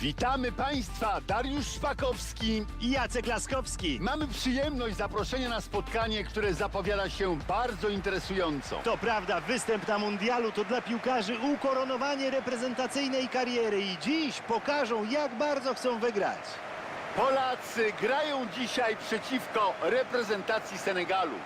Witamy Państwa, Dariusz Szpakowski. i Jacek Laskowski. Mamy przyjemność zaproszenia na spotkanie, które zapowiada się bardzo interesująco. To prawda, występ na mundialu to dla piłkarzy ukoronowanie reprezentacyjnej kariery i dziś pokażą, jak bardzo chcą wygrać. Polacy grają dzisiaj przeciwko reprezentacji Senegalu.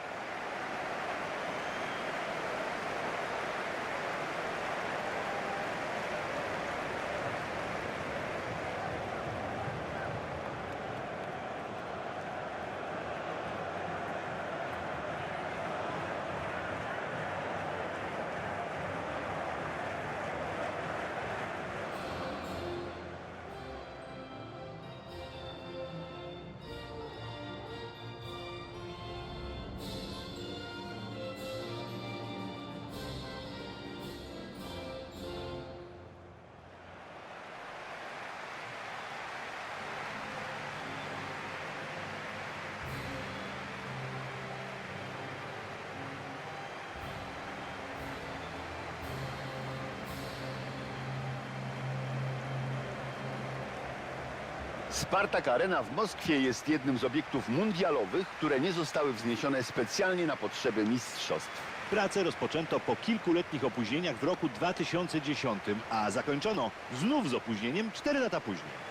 Spartak Arena w Moskwie jest jednym z obiektów mundialowych, które nie zostały wzniesione specjalnie na potrzeby mistrzostw. Pracę rozpoczęto po kilkuletnich opóźnieniach w roku 2010, a zakończono znów z opóźnieniem 4 lata później.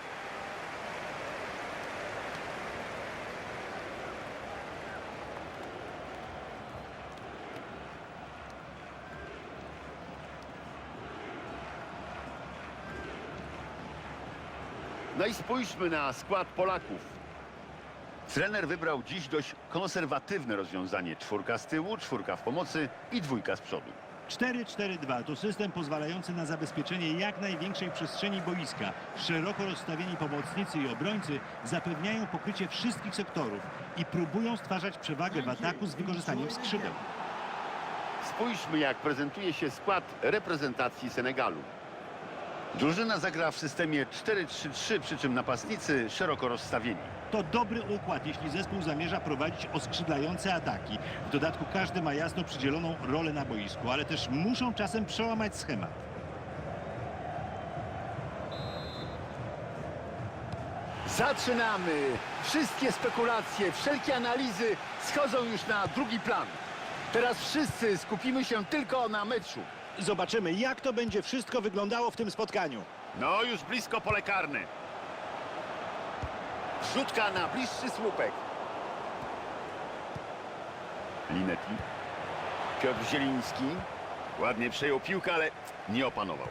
No i spójrzmy na skład Polaków. Trener wybrał dziś dość konserwatywne rozwiązanie. Czwórka z tyłu, czwórka w pomocy i dwójka z przodu. 4-4-2 to system pozwalający na zabezpieczenie jak największej przestrzeni boiska. Szeroko rozstawieni pomocnicy i obrońcy zapewniają pokrycie wszystkich sektorów i próbują stwarzać przewagę w ataku z wykorzystaniem skrzydeł. Spójrzmy, jak prezentuje się skład reprezentacji Senegalu. Drużyna zagra w systemie 4-3-3, przy czym napastnicy szeroko rozstawieni. To dobry układ, jeśli zespół zamierza prowadzić oskrzydlające ataki. W dodatku każdy ma jasno przydzieloną rolę na boisku, ale też muszą czasem przełamać schemat. Zaczynamy! Wszystkie spekulacje, wszelkie analizy schodzą już na drugi plan. Teraz wszyscy skupimy się tylko na meczu. Zobaczymy, jak to będzie wszystko wyglądało w tym spotkaniu. No, już blisko pole karne. Wrzutka na bliższy słupek. Linetti. Piotr Zieliński. Ładnie przejął piłkę, ale nie opanował.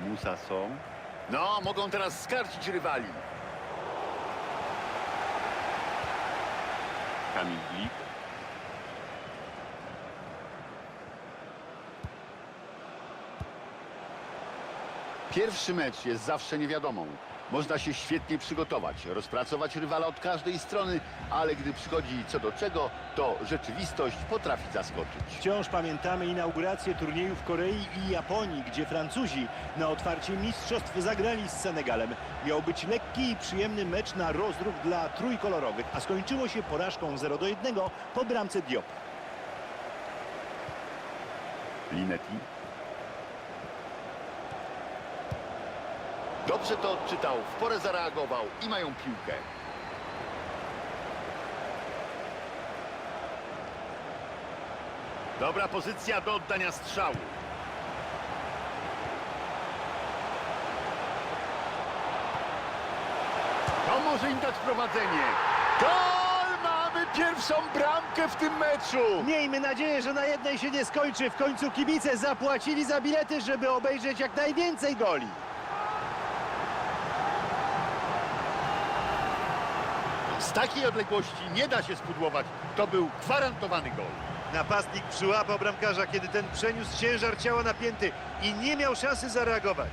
Musa są. No, mogą teraz skarcić rywali. Kamil Glik. Pierwszy mecz jest zawsze niewiadomą. Można się świetnie przygotować, rozpracować rywala od każdej strony, ale gdy przychodzi co do czego, to rzeczywistość potrafi zaskoczyć. Wciąż pamiętamy inaugurację turnieju w Korei i Japonii, gdzie Francuzi na otwarcie mistrzostw zagrali z Senegalem. Miał być lekki i przyjemny mecz na rozruch dla trójkolorowych, a skończyło się porażką 0 do 1 po bramce Diop. Linetti. Dobrze to odczytał, w porę zareagował i mają piłkę. Dobra pozycja do oddania strzału. To może im dać prowadzenie. Gol! Mamy pierwszą bramkę w tym meczu! Miejmy nadzieję, że na jednej się nie skończy. W końcu kibice zapłacili za bilety, żeby obejrzeć jak najwięcej goli. Z takiej odległości nie da się spudłować. To był gwarantowany gol. Napastnik przyłapał bramkarza, kiedy ten przeniósł ciężar ciała napięty i nie miał szansy zareagować.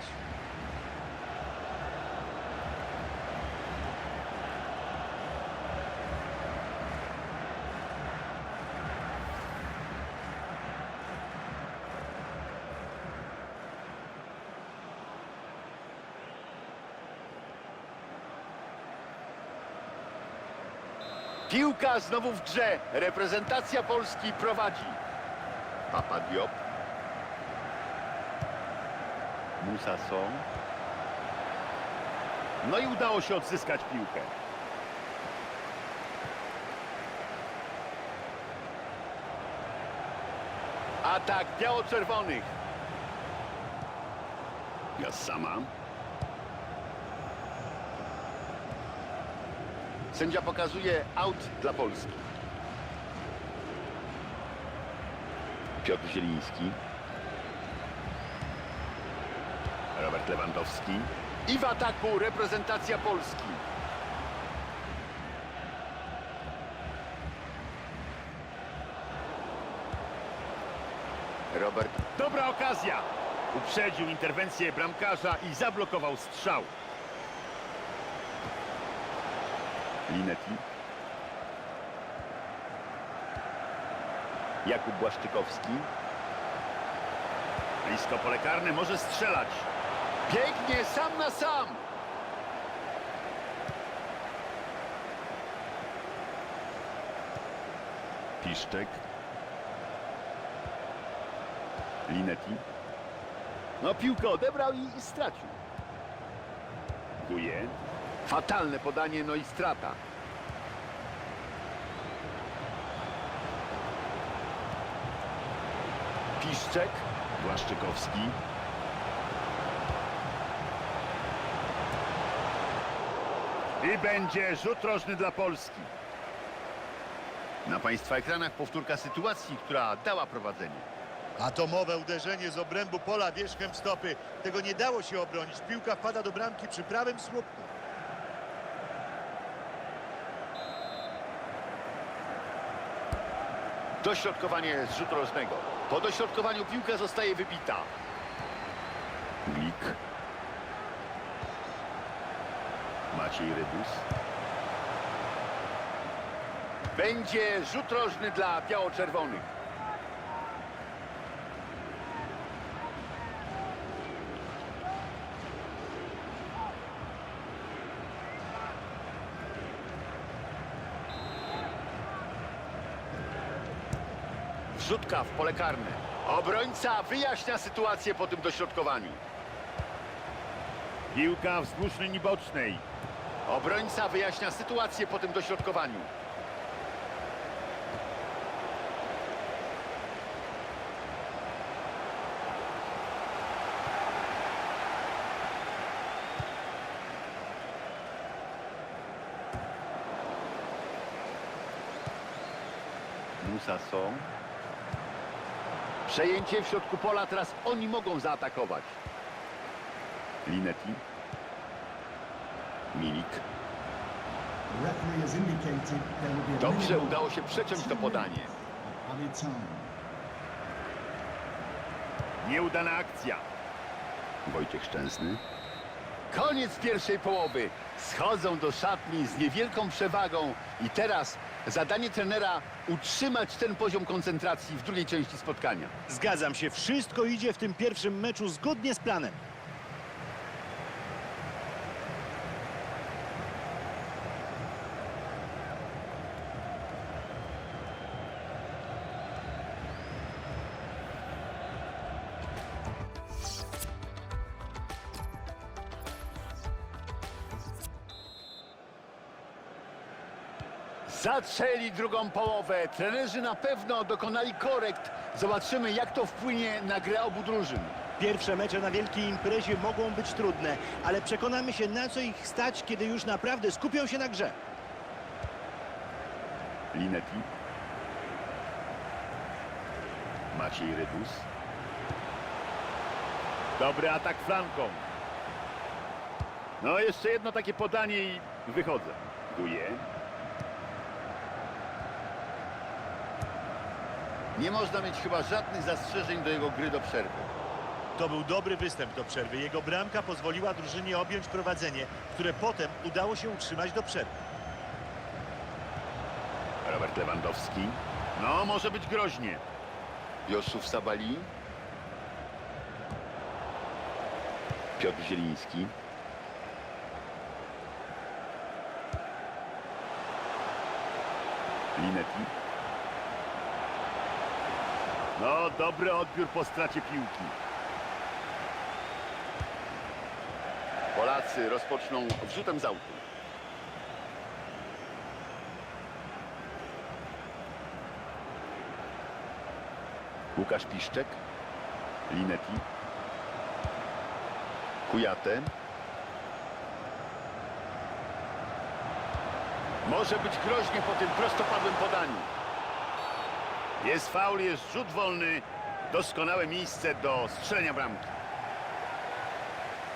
Piłka znowu w grze. Reprezentacja Polski prowadzi. Papa Diop. Musa Song. No i udało się odzyskać piłkę. Atak biało-czerwonych. Gassama. Sędzia pokazuje aut dla Polski. Piotr Zieliński. Robert Lewandowski. I w ataku reprezentacja Polski. Robert. Dobra okazja. Uprzedził interwencję bramkarza i zablokował strzał. Linetti. Jakub Błaszczykowski. Blisko pole karne, może strzelać. Pięknie, sam na sam. Piszczek. Linetti. No piłkę odebrał i, i stracił. Guje. Fatalne podanie, no i strata. Piszczek. Błaszczykowski. I będzie rzut rożny dla Polski. Na Państwa ekranach powtórka sytuacji, która dała prowadzenie. Atomowe uderzenie z obrębu pola wierzchem stopy. Tego nie dało się obronić. Piłka wpada do bramki przy prawym słupku. Dośrodkowanie z rzutu rożnego. Po dośrodkowaniu piłka zostaje wybita. Glik. Maciej Rybus. Będzie rzut rożny dla biało-czerwonych. Wrzutka w pole karne. Obrońca wyjaśnia sytuację po tym dośrodkowaniu. Piłka wzdłuż linii bocznej. Obrońca wyjaśnia sytuację po tym dośrodkowaniu. Musa są. Przejęcie w środku pola, teraz oni mogą zaatakować. Linetti. Milik. Dobrze, udało się przeciąć to podanie. Nieudana akcja. Wojciech Szczęsny. Koniec pierwszej połowy. Schodzą do szatni z niewielką przewagą i teraz zadanie trenera utrzymać ten poziom koncentracji w drugiej części spotkania. Zgadzam się, wszystko idzie w tym pierwszym meczu zgodnie z planem. Zaczęli drugą połowę. Trenerzy na pewno dokonali korekt. Zobaczymy, jak to wpłynie na grę obu drużyn. Pierwsze mecze na wielkiej imprezie mogą być trudne, ale przekonamy się na co ich stać, kiedy już naprawdę skupią się na grze. Linetti. Maciej Rybus. Dobry atak flanką. No, jeszcze jedno takie podanie i wychodzę. Guje. Nie można mieć chyba żadnych zastrzeżeń do jego gry do przerwy. To był dobry występ do przerwy. Jego bramka pozwoliła drużynie objąć prowadzenie, które potem udało się utrzymać do przerwy. Robert Lewandowski. No, może być groźnie. Josuf Sabali. Piotr Zieliński. Linetti. No, dobry odbiór po stracie piłki. Polacy rozpoczną wrzutem z autu. Łukasz Piszczek. Linetti. Kujate. Może być groźnie po tym prostopadłym podaniu. Jest faul, jest rzut wolny. Doskonałe miejsce do strzelenia bramki.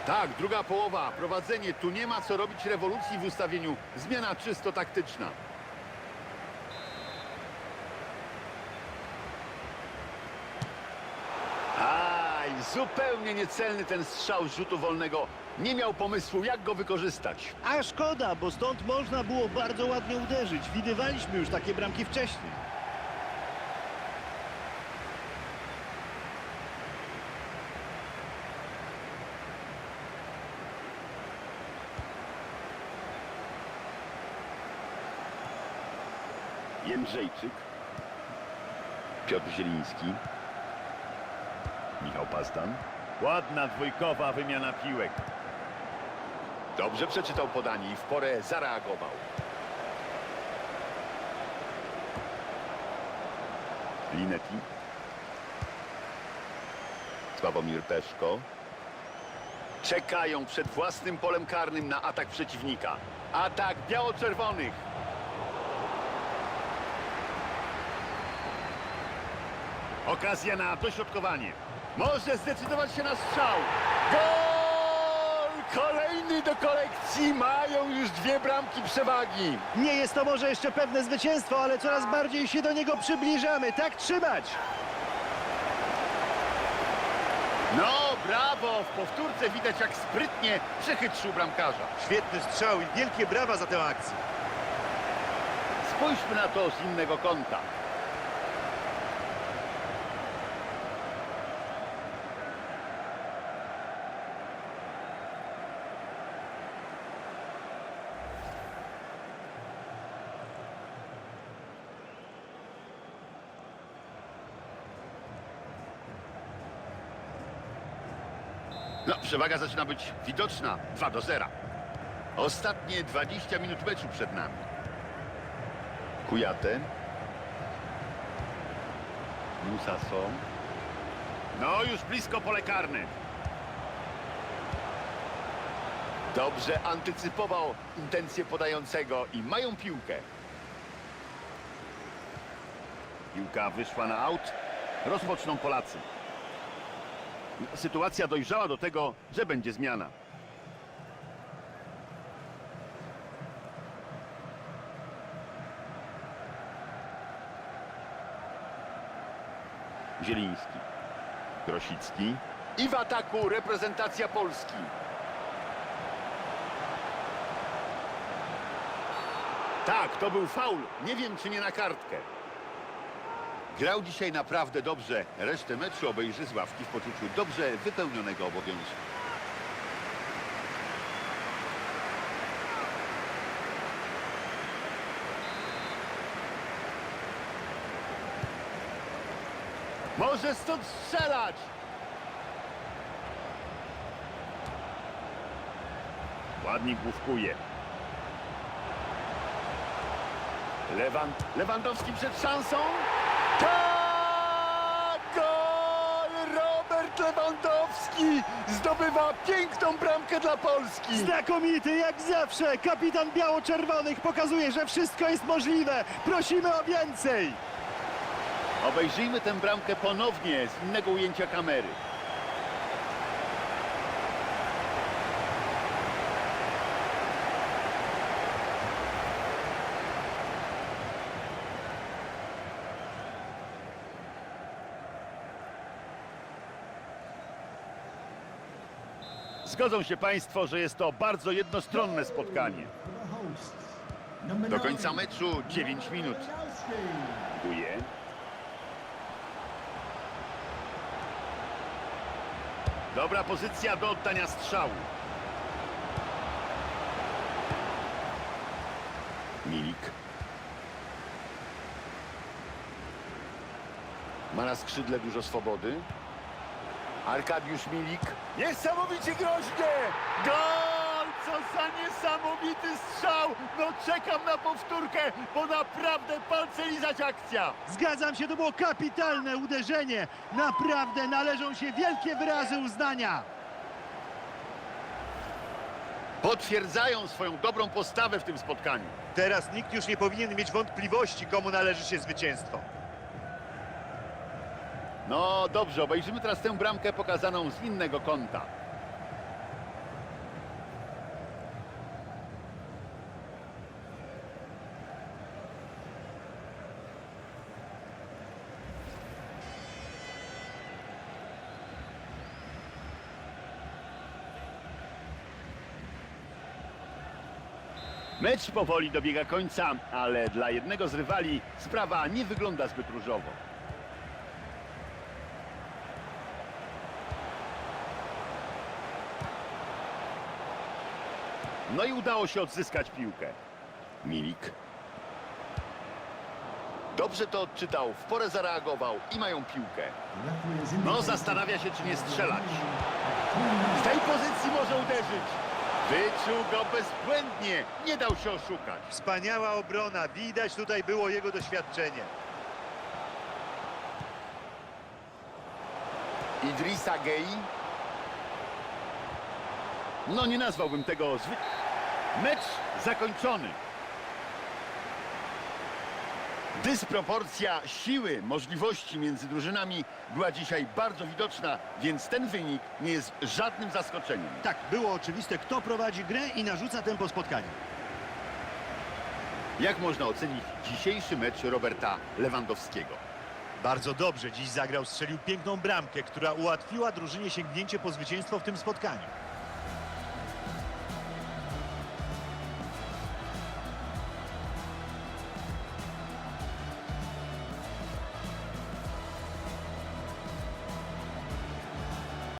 Tak, druga połowa, prowadzenie. Tu nie ma co robić rewolucji w ustawieniu. Zmiana czysto taktyczna. Aj, zupełnie niecelny ten strzał z rzutu wolnego. Nie miał pomysłu, jak go wykorzystać. A szkoda, bo stąd można było bardzo ładnie uderzyć. Widywaliśmy już takie bramki wcześniej. Jędrzejczyk. Piotr Zieliński. Michał Pastan. Ładna dwójkowa wymiana piłek. Dobrze przeczytał podanie i w porę zareagował. Linetti. Sławomir Peszko. Czekają przed własnym polem karnym na atak przeciwnika. Atak biało-czerwonych. Okazja na dośrodkowanie. Może zdecydować się na strzał. Gol! Kolejny do kolekcji. Mają już dwie bramki przewagi. Nie jest to może jeszcze pewne zwycięstwo, ale coraz bardziej się do niego przybliżamy. Tak trzymać! No, brawo! W powtórce widać, jak sprytnie przechytrzył bramkarza. Świetny strzał i wielkie brawa za tę akcję. Spójrzmy na to z innego kąta. No, przewaga zaczyna być widoczna. 2 do 0. Ostatnie 20 minut meczu przed nami. Kujate. Musaso. No, już blisko pole karne. Dobrze antycypował intencje podającego i mają piłkę. Piłka wyszła na aut. Rozpoczną Polacy. Sytuacja dojrzała do tego, że będzie zmiana. Zieliński, Grosicki i w ataku reprezentacja Polski. Tak, to był faul. Nie wiem, czy nie na kartkę. Grał dzisiaj naprawdę dobrze. Resztę meczu obejrzy z ławki w poczuciu dobrze wypełnionego obowiązku. Może stąd strzelać! Ładnie główkuje. Lewan... Lewandowski przed szansą. Tak! Gol! Robert Lewandowski zdobywa piękną bramkę dla Polski. Znakomity jak zawsze! Kapitan biało-czerwonych pokazuje, że wszystko jest możliwe! Prosimy o więcej! Obejrzyjmy tę bramkę ponownie z innego ujęcia kamery. Zgodzą się Państwo, że jest to bardzo jednostronne spotkanie. Do końca meczu 9 minut. Dziękuję. Dobra pozycja do oddania strzału. Milik. Ma na skrzydle dużo swobody. Arkadiusz Milik. Niesamowicie groźnie! Gol! Co za niesamowity strzał! No czekam na powtórkę, bo naprawdę palce lizać akcja! Zgadzam się, to było kapitalne uderzenie. Naprawdę należą się wielkie wyrazy uznania. Potwierdzają swoją dobrą postawę w tym spotkaniu. Teraz nikt już nie powinien mieć wątpliwości, komu należy się zwycięstwo. No dobrze, obejrzymy teraz tę bramkę pokazaną z innego kąta. Mecz powoli dobiega końca, ale dla jednego z rywali sprawa nie wygląda zbyt różowo. No i udało się odzyskać piłkę. Milik. Dobrze to odczytał, w porę zareagował i mają piłkę. No, zastanawia się, czy nie strzelać. Z tej pozycji może uderzyć. Wyczuł go bezbłędnie, nie dał się oszukać. Wspaniała obrona, widać tutaj było jego doświadczenie. Idrissa Gei. No, nie nazwałbym tego zwy... Mecz zakończony. Dysproporcja siły, możliwości między drużynami była dzisiaj bardzo widoczna, więc ten wynik nie jest żadnym zaskoczeniem. Tak, było oczywiste, kto prowadzi grę i narzuca tempo spotkania. Jak można ocenić dzisiejszy mecz Roberta Lewandowskiego? Bardzo dobrze dziś zagrał, strzelił piękną bramkę, która ułatwiła drużynie sięgnięcie po zwycięstwo w tym spotkaniu.